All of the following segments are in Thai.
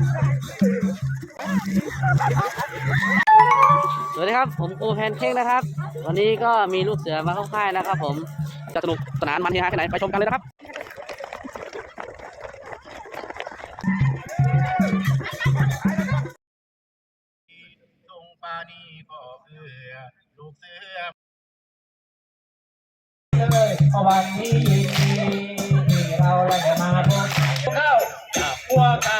สวัสดีครับ ผมโอแพนเค้กนะครับ วันนี้ก็มีลูกเสือมาเข้าค่ายนะครับ ผมจะสนุกสนานมันเฮฮาแค่ไหนไปชมกันเลยนะครับเลยวันนี้เราได้มาพบเข้พวกกัน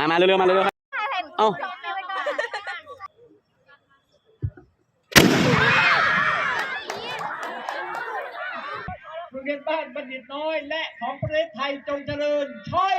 มามาเร็วๆมาเร็วๆครับเอ้าโรงเรียนบ้านบัณฑิตน้อยและของประเทศไทยจงเจริญช่อย